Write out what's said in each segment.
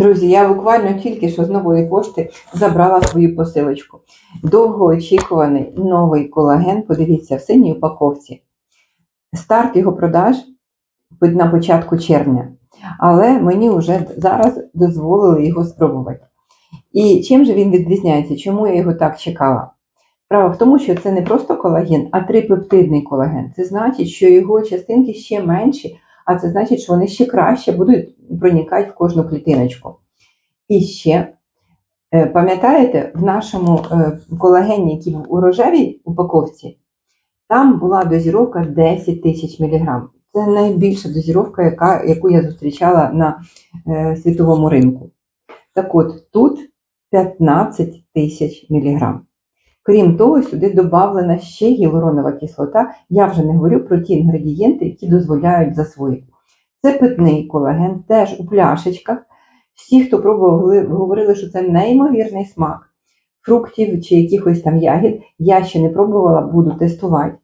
Друзі, я буквально тільки що з нової пошти забрала свою посилочку. Довгоочікуваний новий колаген, подивіться, в синій упаковці. Старт його продаж на початку червня, але мені вже зараз дозволили його спробувати. І чим же він відрізняється? Чому я його так чекала? Справа в тому, що це не просто колаген, а трипептидний колаген. Це значить, що його частинки ще менші, а це значить, що вони ще краще будуть проникати в кожну клітиночку. І ще, е, пам'ятаєте, в нашому е, колагені, який був у рожевій упаковці, там була дозіровка 10 тисяч мг. Це найбільша дозіровка, яка, яку я зустрічала на е, світовому ринку. Так от, тут 15 тисяч мг. Крім того, сюди додавлена ще гіалуронова кислота. Я вже не говорю про ті інгредієнти, які дозволяють засвоїти. Це питний колаген, теж у пляшечках. Всі, хто пробував, говорили, що це неймовірний смак фруктів чи якихось там ягід. Я ще не пробувала, буду тестувати.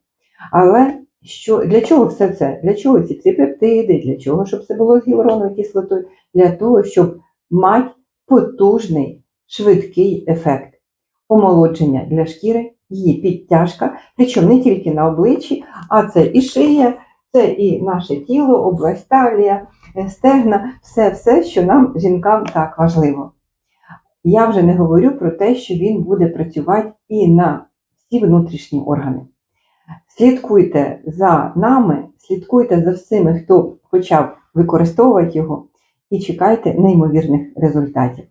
Але що, для чого все це? Для чого ці трипептиди? Для чого, щоб це було з гіалуроновою кислотою? Для того, щоб мати потужний, швидкий ефект омолодження для шкіри, її підтяжка, причому не тільки на обличчі, а це і шия, це і наше тіло, область талія, е, стегна, все, все, що нам, жінкам, так важливо. Я вже не говорю про те, що він буде працювати і на всі внутрішні органи. Слідкуйте за нами, слідкуйте за всіми, хто почав використовувати його, і чекайте неймовірних результатів.